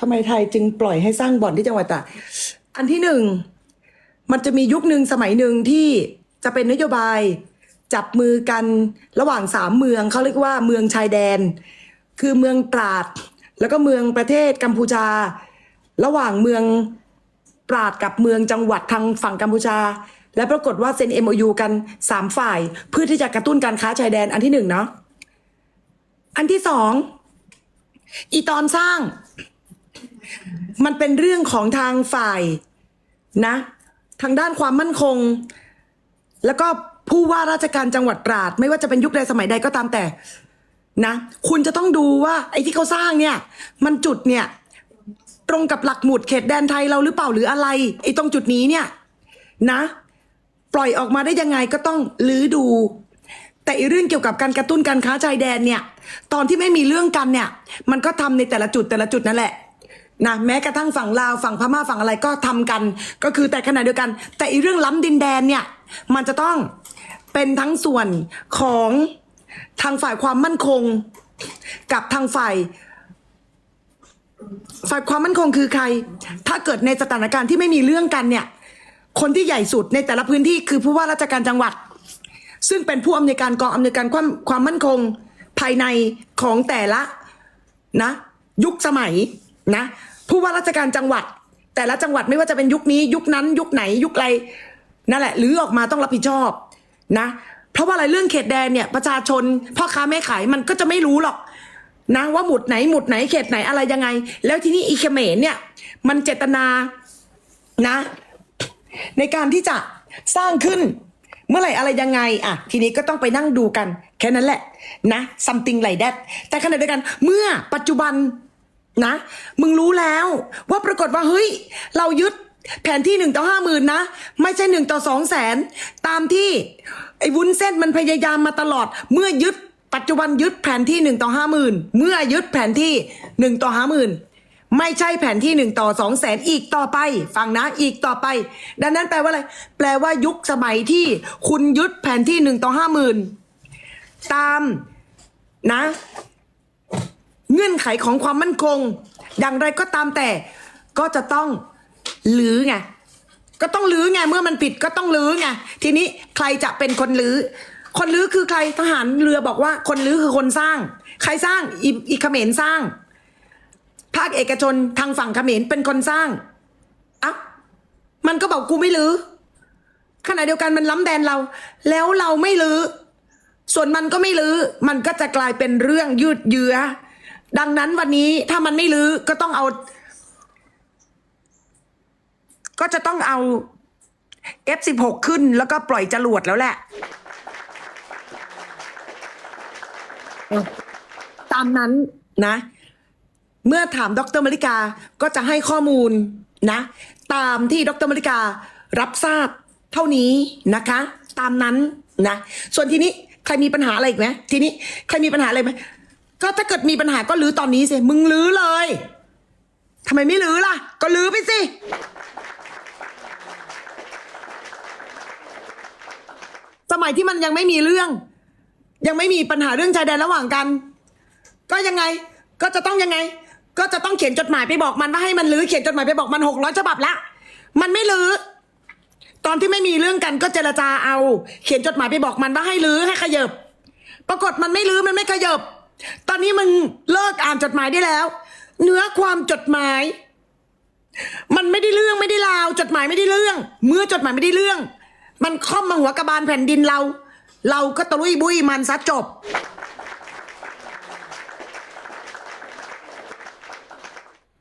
ทำไมไทยจึงปล่อยให้สร้างบ่อนที่จังหวัดตราดอันที่หนึ่งมันจะมียุคหนึ่งสมัยหนึ่งที่จะเป็นนโยบายจับมือกันระหว่างสามเมืองเขาเรียกว่าเมืองชายแดน คือเมืองตราด แล้วก็เมืองประเทศกัมพูชา ระหว่างเมืองตราดกับเมืองจังหวัดทางฝั่งกัมพูชา และปรากฏว่าเซ็น MOU กันสามฝ่าย เพื่อที่จะกระตุ้นการค้าชายแดนอันที่หนึ่งเนาะอันที่สองอีตอนสร้าง มันเป็นเรื่องของทางฝ่ายนะ ทางด้านความมั่นคง แล้วก็ผู้ว่าราชการจังหวัดตราด ไม่ว่าจะเป็นยุคใดสมัยใดก็ตามแต่ นะ คุณจะต้องดูว่า ไอ้ที่เขาสร้างเนี่ย มันจุดเนี่ย ตรงกับหลักหมุดเขตแดนไทยเราหรือเปล่าหรืออะไร ไอ้ตรงจุดนี้เนี่ย นะ ปล่อยออกมาได้ยังไงก็ต้องลื้อดู แต่อ้เรื่องเกี่ยวกับการกระตุ้นการค้าชายแดนเนี่ย ตอนที่ไม่มีเรื่องกันเนี่ย มันก็ทำในแต่ละจุดแต่ละจุดนั่นแหละ นะแม้กระทั่งฝั่งลาวฝั่งพม่าฝั่งอะไรก็ทำกัน ก็คือแต่ขณะเดียวกัน แต่อีเรื่องล้ำดินแดนเนี่ย มันจะต้องเป็นทั้งส่วนของทางฝ่ายความมั่นคง กับทางฝ่าย ฝ่ายความมั่นคงคือใคร ถ้าเกิดในสถานการณ์ที่ไม่มีเรื่องกันเนี่ย คนที่ใหญ่สุดในแต่ละพื้นที่คือผู้ว่าราชการจังหวัด ซึ่งเป็นผู้อำนวยการกองอำนวยการความความมั่นคงภายในของแต่ละนะ ยุคสมัย นะผู้ว่าราชการจังหวัด แต่ละจังหวัดไม่ว่าจะเป็นยุคนี้ ยุคนั้นยุคไหนยุคอะไรนั่นแหละหรือออกมาต้องรับผิดชอบนะ เพราะว่าอะไรเรื่องเขตแดนเนี่ยประชาชนพ่อค้าแม่ขายมันก็จะไม่รู้หรอกนะว่าหมุดไหนหมุดไหนเขตไหนอะไรยังไง แล้วที่นี้อีเขมรเนี่ย มันเจตนานะ ในการที่จะสร้างขึ้นเมื่อไหร่อะไรยังไงอะทีนี้ก็ต้องไปนั่งดูกัน แค่นั้นแหละนะ something like that แต่ขณะเดียวกันเมื่อปัจจุบัน นะ มึงรู้แล้วว่าปรากฏว่าเฮ้ย เรายึดแผนที่หนึ่งต่อห้าหมื่นนะ ไม่ใช่หนึ่งต่อสองแสนตามที่ไอ้วุ้นเส้นมันพยายามมาตลอด เมื่อยึดปัจจุบันยึดแผนที่หนึ่งต่อห้าหมื่นเมื่อยึดแผนที่หนึ่งต่อห้าหมื่นไม่ใช่แผนที่หนึ่งต่อสองแสนอีกต่อไป ฟังนะอีกต่อไป ดังนั้นแปลว่าอะไร แปลว่ายุคสมัยที่คุณยึดแผนที่หนึ่งต่อห้าหมื่นตามนะ เงื่อนไขของความมั่นคง อย่างไรก็ตามแต่ก็จะต้องลื้อไงก็ต้องลื้อไงเมื่อมันผิดก็ต้องลื้อไงทีนี้ใครจะเป็นคนลื้อ คนลื้อคือใครทหารเรือบอกว่า คนลื้อคือคนสร้าง ใครสร้างอีอีเขมรสร้าง ภาคเอกชนทางฝั่งเขมรเป็นคนสร้างอะมันก็บอกกูไม่ลื้อขณะเดียวกันมันล้ำแดนเรา แล้วเราไม่ลื้อส่วนมันก็ไม่ลื้อมันก็จะกลายเป็นเรื่องยืดเยื้อ ดังนั้นวันนี้ถ้ามันไม่ลื้อก็ต้องเอา ก็จะต้องเอา F16 ขึ้นแล้วก็ปล่อยจรวดแล้วแหละตามนั้นนะ เมื่อถามดรมริกาก็จะให้ข้อมูลนะ ตามที่ดรมริการับทราบเท่านี้นะคะ ตามนั้นนะ ส่วนทีนี้ใครมีปัญหาอะไรอีกไหมทีนี้ใครมีปัญหาอะไรไหม ก็ถ้าเกิดมีปัญหาก็ลื้อตอนนี้สิ มึงลื้อเลยทำไมไม่ลื้อล่ะ ก็ลื้อไปสิ สมัยที่มันยังไม่มีเรื่อง ยังไม่มีปัญหาเรื่องชายแดนระหว่างกัน ก็ยังไง ก็จะต้องยังไง ก็จะต้องเขียนจดหมายไปบอกมันว่าให้มันลื้อเขียนจดหมายไปบอกมันหกร้อยฉบับละ มันไม่ลื้อตอนที่ไม่มีเรื่องกันก็เจรจาเอา เขียนจดหมายไปบอกมันว่าให้ลื้อให้ขยบ ปรากฏมันไม่ลื้อมันไม่ขยบ ตอนนี้มึงเลิกอ่านจดหมายได้แล้ว เนื้อความจดหมาย มันไม่ได้เรื่องไม่ได้ราว จดหมายไม่ได้เรื่อง เมื่อจดหมายไม่ได้เรื่อง มันค่อมมาหัวกระบาลแผ่นดินเรา เราก็ตะลุยบุยมันซะจบ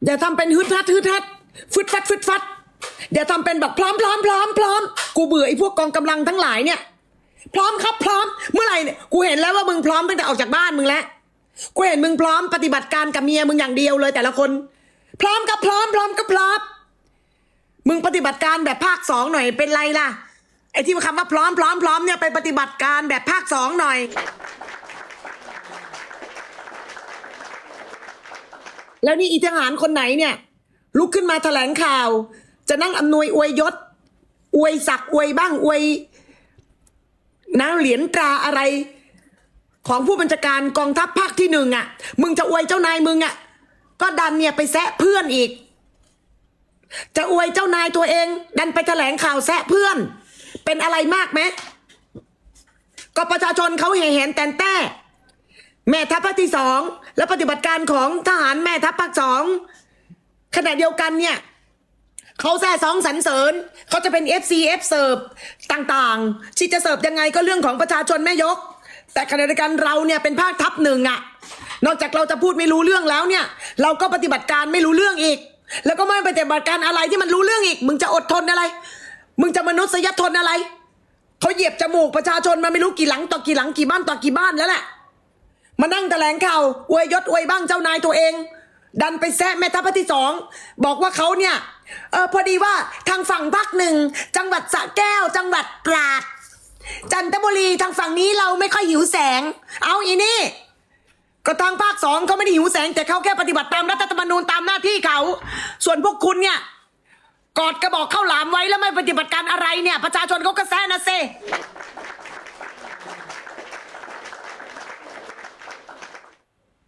อย่าทำเป็นฮึดฮัดฮึดฮัดฟึดฟัดฟึดฟัดอย่าทำเป็นแบบพร้อมพร้อมพร้อมพร้อมกูเบื่อไอ้พวกกองกำลังทั้งหลายเนี่ย พร้อมครับพร้อม เมื่อไหร่เนี่ยกูเห็นแล้วว่ามึงพร้อมตั้งแต่ออกจากบ้านมึงแล้ว กูเห็นมึงพร้อมปฏิบัติการกับเมียมึงอย่างเดียวเลยแต่ละคน พร้อมกับพร้อมพร้อมกับพร้อมมึงปฏิบัติการแบบภาคสองหน่อยเป็นไรล่ะ ไอ้ที่คำว่าพร้อมพร้อมพร้อมเนี่ยไปปฏิบัติการแบบภาคสองหน่อย แล้วนี่อีทหารคนไหนเนี่ย ลุกขึ้นมาแถลงข่าว จะนั่งอำนวยอวยยศ อวยศักดิ์อวยบ้างอวยนะเหรียญตราอะไร ของผู้บัญชาการกองทัพภาคที่หนึ่งอะ่ะ มึงจะอวยเจ้านายมึงอะ่ะ ก็ดันเนี่ยไปแซะเพื่อนอีก จะอวยเจ้านายตัวเอง ดันไปแถลงข่าวแซะเพื่อน เป็นอะไรมากไหมก็ประชาชนเขาเห็นเห็นแต่นแต่แม่ทัพภาคที่สองและปฏิบัติการของทหารแม่ทัพภาคสองขณะเดียวกันเนี่ยเขาแซ่สองสรรเสริญเขาจะเป็น FC F เสิร์ฟต่างๆที่จะเสิร์ฟยังไงก็เรื่องของประชาชนแม่ยก แต่ขณะเดียวกันเราเนี่ยเป็นภาคทัพหนึ่งอะนอกจากเราจะพูดไม่รู้เรื่องแล้วเนี่ย เราก็ปฏิบัติการไม่รู้เรื่องอีก แล้วก็ไม่ปฏิบัติการอะไรที่มันรู้เรื่องอีก มึงจะอดทนอะไร มึงจะมนุษยทนอะไรเขาเหยียบจมูกประชาชนมาไม่รู้กี่หลังต่อกี่หลังกี่บ้านต่อกี่บ้านแล้วแหละมานั่งแถลงข่าวอวยยศอวยบ้างเจ้านายตัวเอง ดันไปแซะแม่ทัพที่สองบอกว่าเขาเนี่ยเออพอดีว่าทางฝั่งภาคหนึ่งจังหวัดสระแก้ว จังหวัดตราด จันทบุรีทางฝั่งนี้เราไม่ค่อยหิวแสง เอาอีนี่ ก็ทางภาคสองเขาไม่ได้หิวแสง แต่เขาแค่ปฏิบัติตามรัฐธรรมนูญตามหน้าที่เขา ส่วนพวกคุณเนี่ยกอดกระบอกข้าวหลามไว้แล้วไม่ปฏิบัติการอะไรเนี่ย ประชาชนเขาก็แซะนะเซ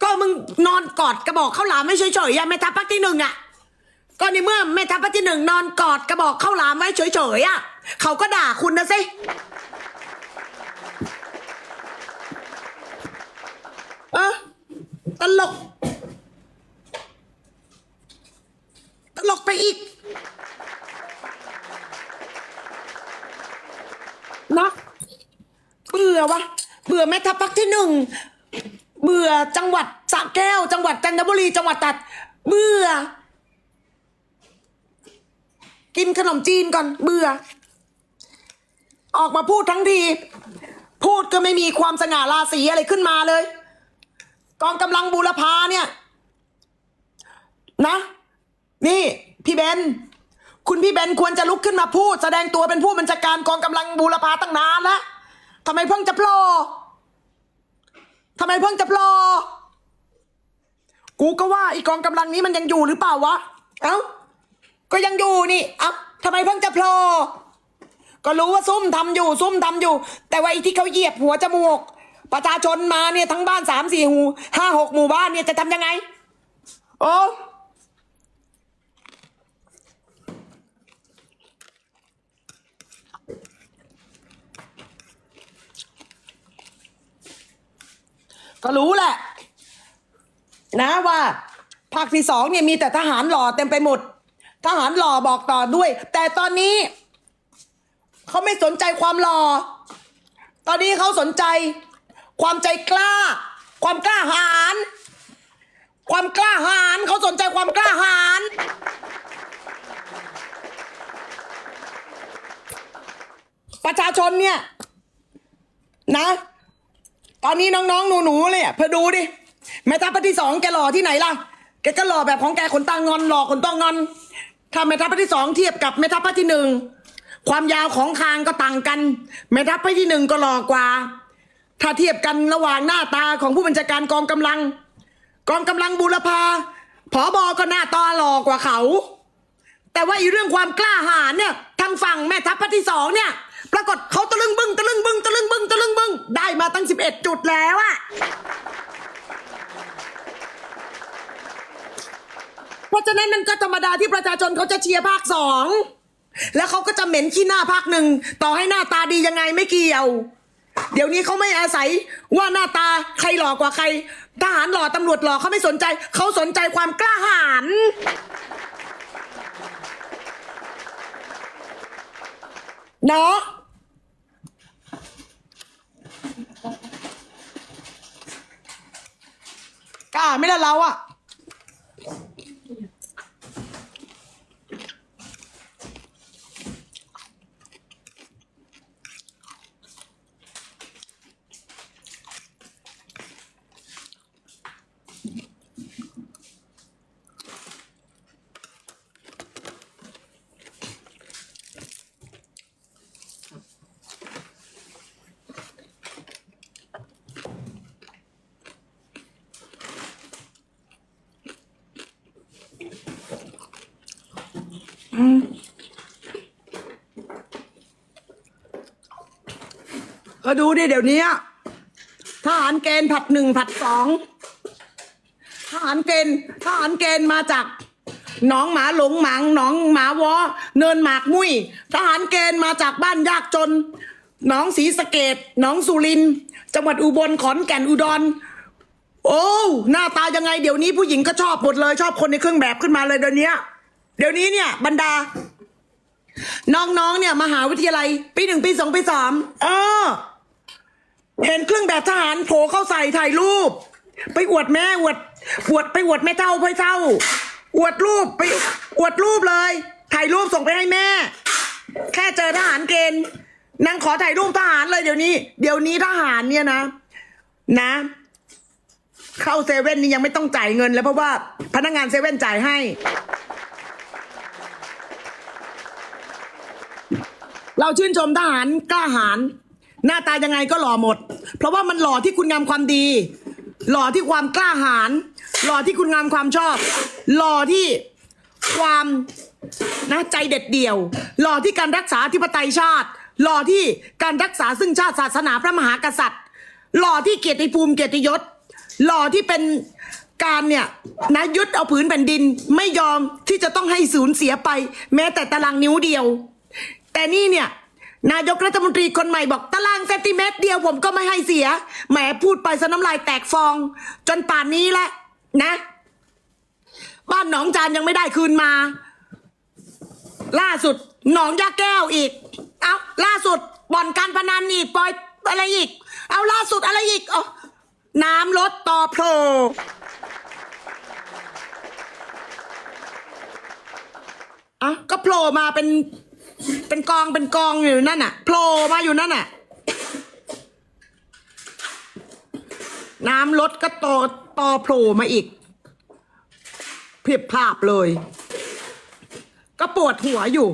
ก็มึงนอนกอดกระบอกข้าวหลามไม่เฉยๆอะแม่ทัพภาคที่หนึ่งอะก็ในเมื่อแม่ทัพภาคที่หนึ่งนอนกอดกระบอกข้าวหลามไว้เฉยๆอะเขาก็ด่าคุณนะสิเออ ตลก ตลกไปอีกนะเบื่อวะเบื่อแม่ทัพภาคที่หนึ่งเบื่อจังหวัดสระแก้ว จังหวัดจันทบุรีจังหวัดตราดเบื่อ กินขนมจีนก่อน เบื่อ ออกมาพูดทั้งที พูดก็ไม่มีความสง่าราศีอะไรขึ้นมาเลย กองกำลังบูรพาเนี่ย นะ นี่ พี่เบนคุณพี่เบนควรจะลุกขึ้นมาพูด แสดงตัวเป็นผู้บัญชาการกองกำลังบูรพาตั้งนานแล้วทำไมเพิ่งจะโผล่ทำไมเพิ่งจะโผล่กูก็ว่าอีกองกำลังนี้มันยังอยู่หรือเปล่าวะ เอ้า ก็ยังอยู่นี่อ้าทำไมเพิ่งจะโผล่ก็รู้ว่าซุ่มทำอยู่ซุ่มทำอยู่ แต่ว่าไอีที่เขาเหยียบหัวจมูก ประชาชนมาเนี่ยทั้งบ้านสามสี่หูห้าหกหมู่บ้านเนี่ยจะทำยังไง โอ้ก็รู้แหละ นะว่าภาคที่สองเนี่ยมีแต่ทหารหล่อเต็มไปหมด ทหารหล่อบอกต่อด้วย แต่ตอนนี้ เขาไม่สนใจความหล่อ ตอนนี้เขาสนใจ ความใจกล้า ความกล้าหาญความกล้าหาญเขาสนใจความกล้าหาญประชาชนเนี่ย นะ ตอนนี้น้องๆ หนูๆเลยอะเพอดูดิแม่ทัพภาคที่สองแกหล่อที่ไหนล่ะแกก็หล่อแบบของแกขนตางอนหล่อขนตางอนถ้าแม่ทัพภาคที่สองเทียบกับแม่ทัพภาคที่หนึ่งความยาวของคางก็ต่างกันแม่ทัพภาคที่หนึ่งก็หล่อกว่า ถ้าเทียบกันระหว่างหน้าตาของผู้บัญชาการกองกำลัง กองกำลังบูรพาผอบอก็หน้าตาหล่อกว่าเขา แต่ว่าอีเรื่องความกล้าหาญเนี่ยทางฝั่งแม่ทัพภาคที่สองเนี่ยปรากฏเขาตะลึงบึ้งตะลึงบึ้งตะลึงบึ้งตะลึงบึ้งได้มาตั้งสิบเอ็ดจุดแล้วอะเพราะฉะนั้นมันก็ธรรมดาที่ประชาชนเขาจะเชียร์ภาคสองแล้วเขาก็จะเหม็นขี้หน้าภาคหนึ่งต่อให้หน้าตาดียังไงไม่เกี่ยว เดี๋ยวนี้เขาไม่อาศัยว่าหน้าตาใครหล่อกว่าใคร ทหารหล่อตำรวจหล่อเขาไม่สนใจ เขาสนใจความกล้าหาญเนาะกล้าไม่ละเราอะ ก็ดูดิเดี๋ยวนี้ทหารเกณฑ์ผัดหนึ่งผัดสองทหารเกณฑ์ทหารเกณฑ์มาจากหนองหมาหลงหมางหนองหมาวอ เนินหมากมุ้ยทหารเกณฑ์มาจากบ้านยากจนหนองศรีสะเกดหนองสุรินจังหวัดอุบลขอนแก่นอุดรโอ้หน้าตายังไงเดี๋ยวนี้ผู้หญิงก็ชอบหมดเลย ชอบคนในเครื่องแบบขึ้นมาเลยเดี๋ยวนี้เดี๋ยวนี้เนี่ยบรรดา น้องๆเนี่ยมหาวิทยาลัย ปีหนึ่งปีสองปีสามเออ เห็นเครื่องแบบทหารโผล่เข้าใส่ถ่ายรูป ไปอวดแม่อวดอวดไปอวดแม่เท่าพ่อเท่า อวดรูปไปอวดรูปเลย ถ่ายรูปส่งไปให้แม่ แค่เจอทหารเกณฑ์นางขอถ่ายรูปทหารเลยเดี๋ยวนี้ เดี๋ยวนี้ทหารเนี่ยนะ นะ เข้าเซเว่นนี่ยังไม่ต้องจ่ายเงิน แล้วเพราะว่าพนักงานเซเว่นจ่ายให้ เราชื่นชมทหารกล้าหาญ หน้าตายังไงก็หล่อหมด เพราะว่ามันหล่อที่คุณงามความดี หล่อที่ความกล้าหาญหล่อที่คุณงามความชอบ หล่อที่ความนะใจเด็ดเดี่ยว หล่อที่การรักษาธิปไตยชาติ หล่อที่การรักษาซึ่งชาติศาสนาพระมหากษัตริย์ หล่อที่เกียรติภูมิเกียรติยศ หล่อที่เป็นการเนี่ยนะยึดเอาผืนแผ่นดินไม่ยอมที่จะต้องให้สูญเสียไป แม้แต่ตารางนิ้วเดียว แต่นี่เนี่ย นายกรัฐมนตรีคนใหม่บอกตารางเซนติเมตรเดียวผมก็ไม่ให้เสีย แหมพูดไปซะน้ำลายแตกฟอง จนป่านนี้แหละนะ บ้านหนองจานยังไม่ได้คืนมา ล่าสุดหนองยาแก้วอีก เอาล่าสุดบ่อนการพนันอีกปล่อยอะไรอีก เอาล่าสุดอะไรอีกอ๋อน้ำลดต่อโผล่อะก็โผล่มาเป็น เป็นกองเป็นกองอยู่นั่นน่ะโผล่มาอยู่นั่นน่ะ น้ำลดก็ต่อต่อโผล่มาอีกเพียบภาพเลย ก็ปวดหัวอยู่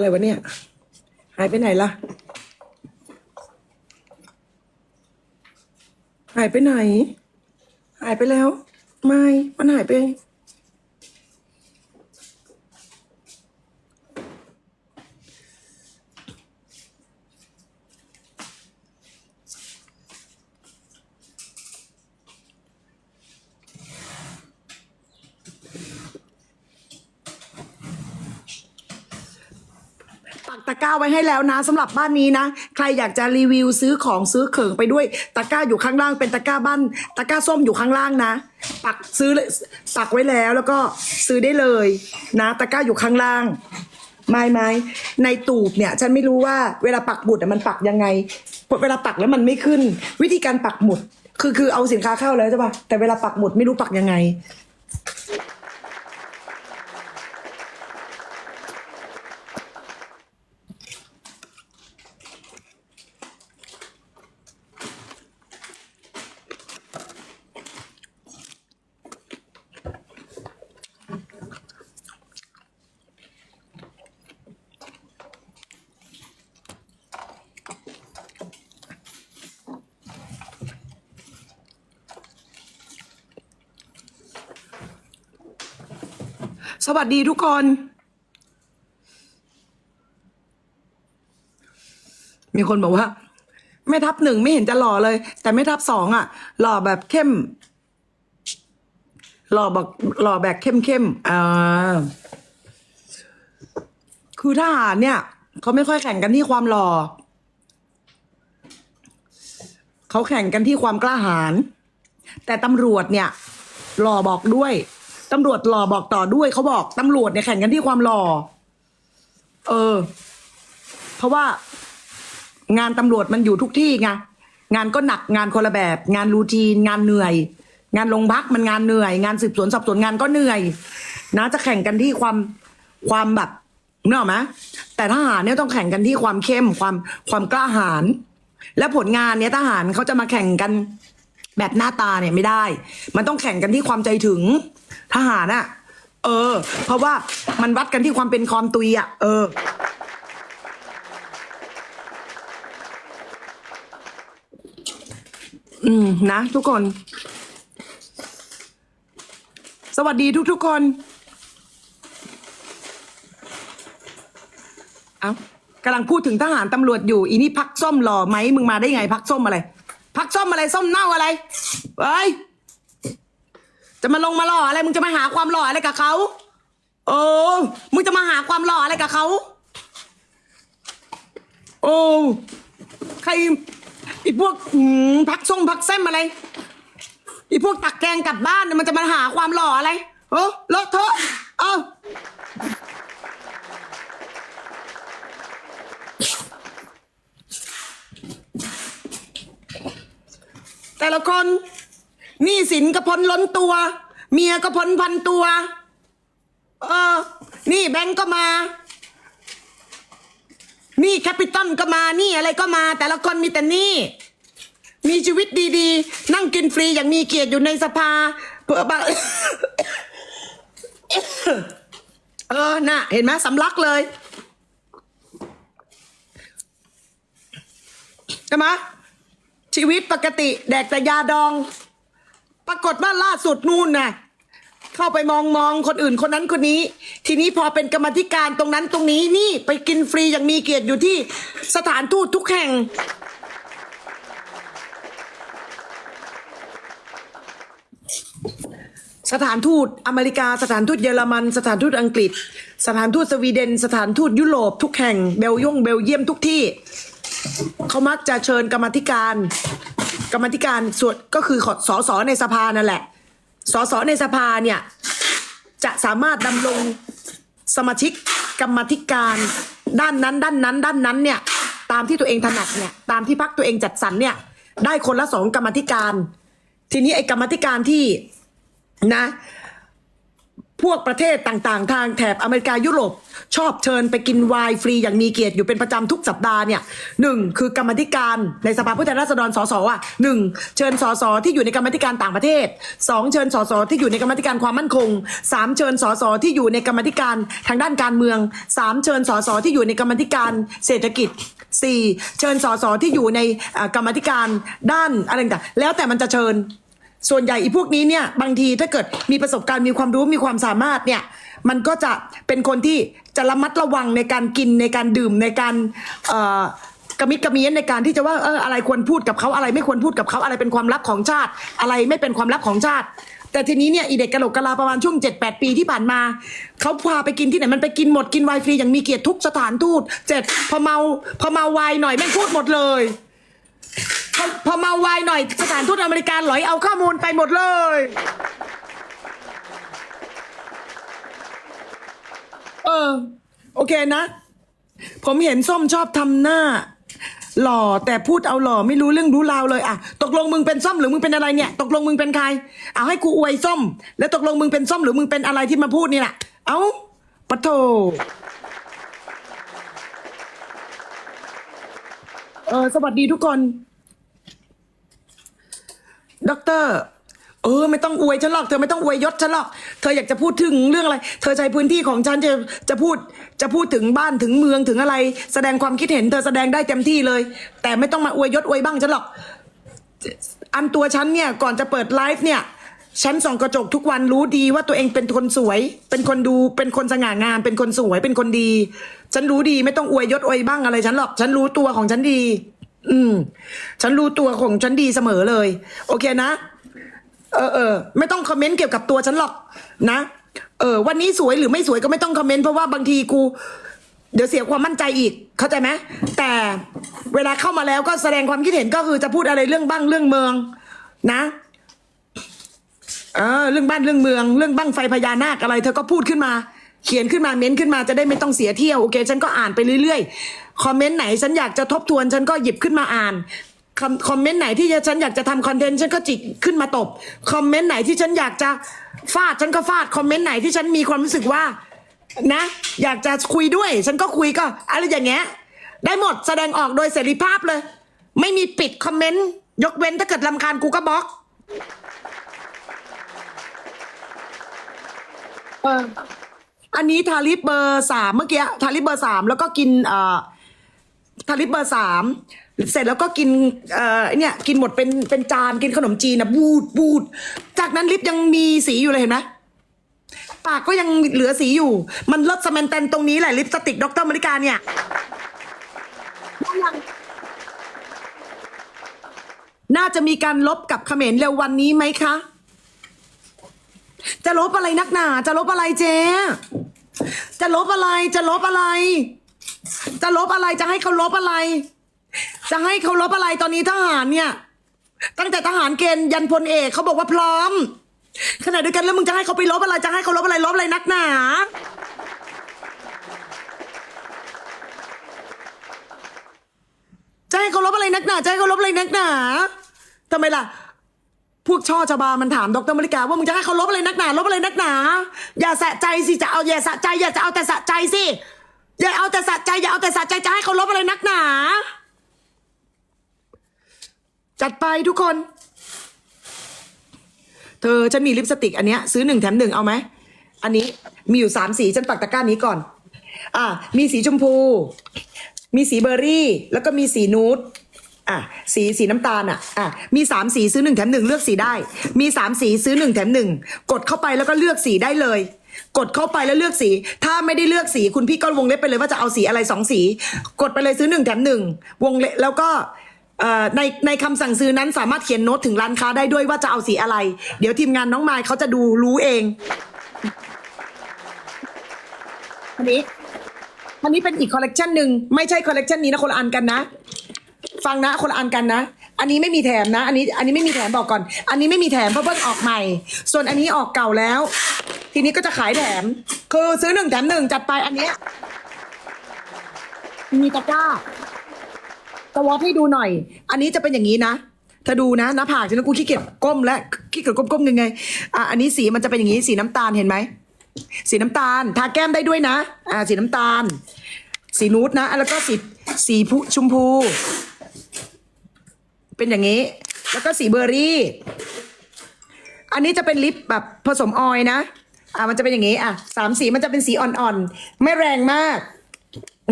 อะไรวะเนี่ย หายไปไหนล่ะ หายไปไหน หายไปแล้ว ไม่ มันหายไป ตะกร้าไว้ให้แล้วนะสำหรับบ้านนี้นะ ใครอยากจะรีวิวซื้อของซื้อเขิงไปด้วย ตะกร้าอยู่ข้างล่างเป็นตะกร้าบ้านตะกร้าส้มอยู่ข้างล่างนะ ปักซื้อเลยปักไว้แล้วแล้วก็ซื้อได้เลยนะ ตะกร้าอยู่ข้างล่างไม่ไม่ในตูบเนี่ยฉันไม่รู้ว่าเวลาปักหมุดมันปักยังไงเวลาปักแล้วมันไม่ขึ้น วิธีการปักหมุด คือคือเอาสินค้าเข้าแล้วใช่ปะแต่เวลาปักหมุดไม่รู้ปักยังไง สวัสดีทุกคน มีคนบอกว่าแม่ทัพหนึ่งไม่เห็นจะหล่อเลย แต่แม่ทัพสองอะ หล่อแบบเข้ม หล่อแบบหล่อแบบเข้มเข้มอ่าคือทหารเนี่ยเขาไม่ค่อยแข่งกันที่ความหล่อเขาแข่งกันที่ความกล้าหาญแต่ตำรวจเนี่ยหล่อบอกด้วย ตำรวจหล่อบอกต่อด้วยเขาบอกตำรวจเนี่ยแข่งกันที่ความหล่อ เออ เพราะว่างานตำรวจมันอยู่ทุกที่ไงงานก็หนักงานคนละแบบ งานรูทีน งานเหนื่อย งานโรงพักมันงานเหนื่อย งานสืบสวนสอบสวนงานก็เหนื่อย นะ จะแข่งกันที่ความความแบบเนกอะไหมแต่ทหารเนี่ยต้องแข่งกันที่ความเข้มความความกล้าหาญและผลงานเนี่ยทหารเขาจะมาแข่งกัน แบบหน้าตาเนี่ยไม่ได้ มันต้องแข่งกันที่ความใจถึงทหารอะเออ เพราะว่ามันวัดกันที่ความเป็นคอมตุยอะเออ อืมนะ ทุกคน สวัสดีทุกทุกๆคน เอ้ากำลังพูดถึงทหารตำรวจอยู่ อีนี่พักส้มหล่อไหมมึงมาได้ไงพักส้มอะไร พักส้มอะไรส้มเน่าอะไรเอ้ยจะมาลงมาหล่ออะไร มึงจะมาหาความหล่ออะไรกับเขาโอ้มึงจะมาหาความหล่ออะไรกับเขาโอ้ใครไอีพวกพักส้มพักเส้มอะไรไอีพวกตักแกงกลับบ้านมันจะมาหาความหล่ออะไรเออเลอะเทอะเออ แต่ละคนหนี้สินก็พ้นล้นตัว เมียก็พ้นพันตัว เออ นี่แบงก์ก็มา นี่แคปิตอลก็มานี่อะไรก็มา แต่ละคนมีแต่นี้มีชีวิตดีๆ นั่งกินฟรีอย่างมีเกียรติอยู่ในสภาเพื่อบเออ น่ะ เห็นไหมสำลักเลยใช่ไหม ชีวิตปกติแดกแต่ยาดอง ปรากฏว่าล่าสุดนู่นน่ะ เข้าไปมองมองคนอื่นคนนั้นคนนี้ ทีนี้พอเป็นกรรมธิการตรงนั้นตรงนี้นี่ไปกินฟรีอย่างมีเกียรติอยู่ที่สถานทูตทุกแห่ง สถานทูตอเมริกา สถานทูตเยอรมัน สถานทูตอังกฤษ สถานทูตสวีเดน สถานทูตยุโรปทุกแห่งเบลยงเบลเยียมทุกที่ เขามักจะเชิญกรรมธิการ กรรมธิการส่วนก็คือสอสอในสภานั่นแหละ สอสอในสภาเนี่ย จะสามารถดำรงสมาชิกกรรมธิการด้านนั้น ด้านนั้น ด้านนั้นเนี่ย ตามที่ตัวเองถนัดเนี่ยตามที่พักตัวเองจัดสรรเนี่ย ได้คนละสองกรรมธิการ ทีนี้ไอ้กรรมธิการที่นะ พวกประเทศต่างๆ ทางแถบอเมริกายุโรป ชอบเชิญไปกินไวน์ฟรีอย่างมีเกียรติอยู่เป็นประจำทุกสัปดาห์เนี่ยหนึ่งคือกรรมธิการในสภาผู้แทนราษฎรสสอะหนึ่งเชิญสสที่อยู่ในกรรมธิการต่างประเทศสองเชิญสสที่อยู่ในกรรมธิการความมั่นคงสามเชิญสสที่อยู่ในกรรมธิการทางด้านการเมืองสามเชิญสสที่อยู่ในกรรมธิการเศรษฐกิจสี่เชิญสสที่อยู่ในกรรมธิการด้านอะไรต่างแล้วแต่มันจะเชิญ ส่วนใหญ่อีพวกนี้เนี่ยบางทีถ้าเกิดมีประสบการณ์มีความรู้มีความสามารถเนี่ยมันก็จะเป็นคนที่จะระมัดระวังในการกินในการดื่มในการกระมิดกระเมียนในการที่จะว่าเอออะไรควรพูดกับเขาอะไรไม่ควรพูดกับเขาอะไรเป็นความลับของชาติ อะไรไม่เป็นความลับของชาติ แต่ทีนี้เนี่ยอีเด็กกระโหลกกะลาประมาณช่วง 7 8 ปีที่ผ่านมา เขาพาไปกินที่ไหนมันไปกินหมดกินไวฟรีอย่างมีเกียรติทุกสถานทูตเจ็ดพอเมาพอเมาไวหน่อยแม่งพูดหมดเลย พอพอเมาไวน์หน่อยสถานทูตอเมริกันหลอยเอาข้อมูลไปหมดเลย เออ โอเคนะ ผมเห็นส้มชอบทำหน้า หล่อแต่พูดเอาหล่อไม่รู้เรื่องรู้ราวเลยอะตกลงมึงเป็นส้มหรือมึงเป็นอะไรเนี่ย ตกลงมึงเป็นใครเอาให้กูอวยส้ม แล้วตกลงมึงเป็นส้มหรือมึงเป็นอะไรที่มาพูดนี่แหละเอาปะโถ เออสวัสดีทุกคนด็อกเตอร์เออ ไม่ต้องอวยฉันหรอกเธอไม่ต้องอวยยศฉันหรอกเธออยากจะพูดถึงเรื่องอะไร เธอใช้พื้นที่ของฉันจะจะพูดจะพูดถึงบ้านถึงเมืองถึงอะไร แสดงความคิดเห็น เธอแสดงได้เต็มที่เลย แต่ไม่ต้องมาอวยยศอวยบ้างฉันหรอก อันตัวฉันเนี่ยก่อนจะเปิดไลฟ์เนี่ยฉันส่องกระจกทุกวันรู้ดีว่าตัวเองเป็นคนสวย เป็นคนดูเป็นคนสง่างามเป็นคนสวยเป็นคนดี ฉันรู้ดีไม่ต้องอวยยศอวยบ้างอะไร ฉันหรอกฉันรู้ตัวของฉันดี อืม ฉันรู้ตัวของฉันดีเสมอเลย โอเคนะ เออเออไม่ต้องคอมเมนต์เกี่ยวกับตัวฉันหรอก นะเออ วันนี้สวยหรือไม่สวยก็ไม่ต้องคอมเมนต์เพราะว่าบางทีกู เดี๋ยวเสียความมั่นใจอีก เข้าใจไหมแต่เวลาเข้ามาแล้วก็แสดงความคิดเห็นก็คือจะพูดอะไรเรื่องบ้างเรื่องเมือง นะเออเรื่องบ้านเรื่องเมือง เรื่องบ้างไฟพญานาคอะไร เธอก็พูดขึ้นมา เขียนขึ้นมาเม้นขึ้นมาจะได้ไม่ต้องเสียเที่ยวโอเค ฉันก็อ่านไปเรื่อยๆคอมเมนต์ไหนฉันอยากจะทบทวนฉันก็หยิบขึ้นมาอ่านคอมเมนต์ไหนที่จะฉันอยากจะทำคอนเทนต์ฉันก็จิกขึ้นมาตบคอมเมนต์ไหนที่ฉันอยากจะฟาดฉันก็ฟาดคอมเมนต์ไหนที่ฉันมีความรู้สึกว่า นะ อยากจะคุยด้วย ฉันก็คุยก็อะไรอย่างเงี้ยได้หมดแสดงออกโดยเสรีภาพเลย ไม่มีปิดคอมเมนต์ยกเว้นถ้าเกิดลำคาญกูก็บล็อกเออ อันนี้ทาลิปเบอร์สามเมื่อกี้ทาลิปเบอร์สามแล้วก็กินเอ่อทาลิปเบอร์สามเสร็จแล้วก็กินเอ่อเนี่ยกินหมดเป็นเป็นจานกินขนมจีนนะบูดบูดจากนั้นลิปยังมีสีอยู่เลยเห็นไหมปากก็ยังเหลือสีอยู่ มันลดสแมนแตนตรงนี้แหละลิปสติกดรมริกาเนี่ยน่าจะมีการลบกับเขมรเร็ววันนี้ไหมคะ จะลบอะไรนักหนา จะลบอะไรเจ๊ จะลบอะไร จะลบอะไร จะลบอะไร จะให้เขาลบอะไร จะให้เขาลบอะไรตอนนี้ทหารเนี่ย ตั้งแต่ทหารเกณฑ์ยันพลเอกเขาบอกว่าพร้อม ขณะเดียวกันแล้วมึงจะให้เขาไปลบอะไร จะให้เขาลบอะไรลบอะไรนักหนาจะให้เขาลบอะไรนักหนาจะให้เขาลบอะไรนักหนาทำไมล่ะ พวกช่อชบา มันถามดรมริกาว่ามึงจะให้เขาลบอะไรนักหนาลบอะไรนักหนา อย่าสะใจสิจะเอาอย่าสะใจอย่าจะเอาแต่สะใจสิอย่าเอาแต่สะใจอย่าเอาแต่สะใจจะให้เขาลบอะไรนักหนา จัดไปทุกคน เธอฉันมีลิปสติกอันเนี้ยซื้อหนึ่งแถมหนึ่งเอาไหมอันนี้มีอยู่สามสีฉันปักตะกร้านี้ก่อน อะมีสีชมพู มีสีเบอร์รี่ แล้วก็มีสีนูด อะสีสีน้ำตาลอะอะมีสามสีซื้อหนึ่งแถมหนึ่งเลือกสีได้ มีสามสีซื้อหนึ่งแถมหนึ่งกดเข้าไปแล้วก็เลือกสีได้เลย กดเข้าไปแล้วเลือกสี ถ้าไม่ได้เลือกสีคุณพี่ก็วงเล็บไปเลยว่าจะเอาสีอะไรสองสี กดไปเลยซื้อหนึ่งแถมหนึ่งวงเล็บแล้วก็ในในคำสั่งซื้อนั้นสามารถเขียนโน้ตถึงร้านค้าได้ด้วยว่าจะเอาสีอะไร เดี๋ยวทีมงานน้องมายเขาจะดูรู้เองอันนี้อันนี้เป็นอีกคอลเลกชันหนึ่งไม่ใช่คอลเลกชันนี้นะคนละอันกันนะ ฟังนะคนอันกันนะ อันนี้ไม่มีแถมนะ อันนี้ อันนี้ไม่มีแถมบอกก่อน อันนี้ไม่มีแถมเพราะเพิ่งออกใหม่ ส่วนอันนี้ออกเก่าแล้ว ทีนี้ก็จะขายแถม คือซื้อหนึ่งแถมหนึ่งจัดไปอันเนี้ยมีตะกร้าตะวอให้ดูหน่อย อันนี้จะเป็นอย่างนี้นะเธอดูนะหน้าผากฉันกูขี้เกียจก้มและขี้เกียจก้มๆยังไงอะอันนี้สีมันจะเป็นอย่างนี้สีน้ำตาลเห็นไหมสีน้ำตาล ทาแก้มได้ด้วยนะ อ่า สีน้ำตาล สีนูดนะอะแล้วก็สีสีผู้ชมพู เป็นอย่างนี้ แล้วก็สีเบอร์รี่ อันนี้จะเป็นลิปแบบผสมออยนะ อ่ามันจะเป็นอย่างนี้ อะสามสีมันจะเป็นสีอ่อนๆ ไม่แรงมาก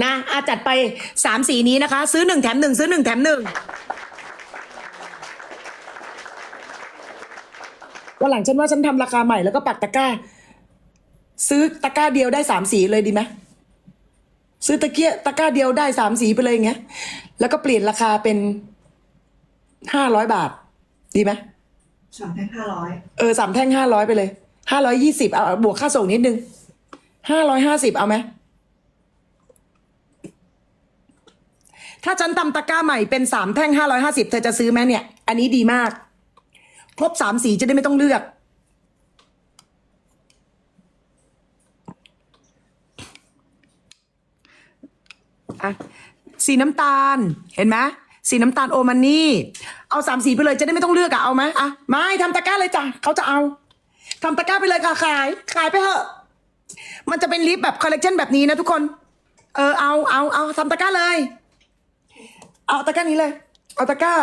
นะอาจัดไปสามสีนี้นะคะ ซื้อหนึ่งแถมหนึ่งซื้อหนึ่งแถมหนึ่งวันหลังฉันว่าฉันทำราคาใหม่แล้วก็ปักตะกร้า ซื้อตะกร้าเดียวได้สามสีเลยดีไหมซื้อตะเกียตะกร้าเดียวได้สามสีไปเลยอย่างเงี้ยแล้วก็เปลี่ยนราคาเป็น ห้าร้อยบาท ดีไหมสามแท่งห้าร้อยเออสามแท่งห้าร้อยไปเลยห้าร้อยยี่สิบเอาบวกค่าส่งนิดนึงห้าร้อยห้าสิบเอาไหมถ้าฉันทำตะกร้าใหม่เป็นสามแท่งห้าร้อยห้าสิบเธอจะซื้อไหมเนี่ย อันนี้ดีมาก ครบสามสีจะได้ไม่ต้องเลือก อะ สีน้ำตาลเห็นไหม สีน้ำตาลโอมันนี่ เอาสามสีไปเลยจะได้ไม่ต้องเลือกอะเอาไหมอะไม่ทำตะกร้าเลยจ้ะเขาจะเอาทำตะกร้าไปเลยค่ะขาย ขายไปเถอะ มันจะเป็นลิปแบบคอลเลกชันแบบนี้นะทุกคน เออเอาเอาเอาทำตะกร้าเลย เอาตะกร้านี้เลย เอาตะกร้า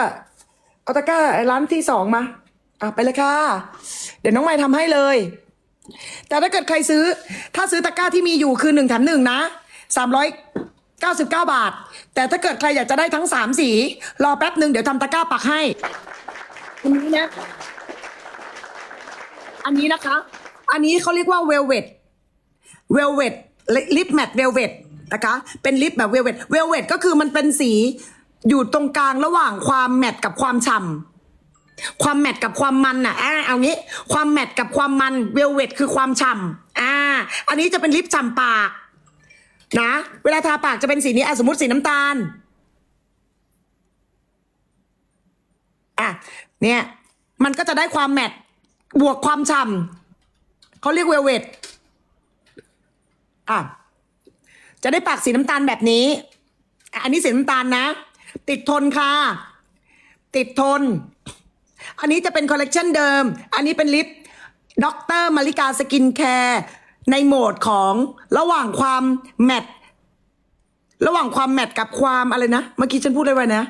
เอาตะกร้าร้านที่สองมาอะไปเลยค่ะ เดี๋ยวน้องไม้ทำให้เลย แต่ถ้าเกิดใครซื้อ ถ้าซื้อตะกร้าที่มีอยู่คือหนึ่งแถมหนึ่งนะสามร้อย เก้าสิบเก้าบาท แต่ถ้าเกิดใครอยากจะได้ทั้งสามสี รอแป๊บหนึ่งเดี๋ยวทำตะกร้าปักให้อันนี้นะ อันนี้นะคะ อันนี้เขาเรียกว่าเวลเวดเวลเวดลิปแมทเวลเวดนะคะ เป็นลิปแบบเวลเวดเวลเวดก็คือมันเป็นสีอยู่ตรงกลางระหว่างความแมทกับความฉ่ำความแมทกับความมันน่ะอ่าเอางี้ ความแมทกับความมันเวลเวดคือความฉ่ำอ่า อันนี้จะเป็นลิปฉ่ำปาก นะ เวลาทาปากจะเป็นสีนี้อะสมมติสีน้ำตาลอะเนี่ย มันก็จะได้ความแมทบวกความฉ่ำเขาเรียกเวลเวดอะจะได้ปากสีน้ำตาลแบบนี้ อันนี้สีน้ำตาลนะ ติดทนค่ะ ติดทน อันนี้จะเป็นคอลเลกชันเดิม อันนี้เป็นลิปด็อกเตอร์มาริกาสกินแคร์ ในโหมดของระหว่างความแมท ระหว่างความแมทกับความอะไรนะ เมื่อกี้ฉันพูดอะไรไว้นะ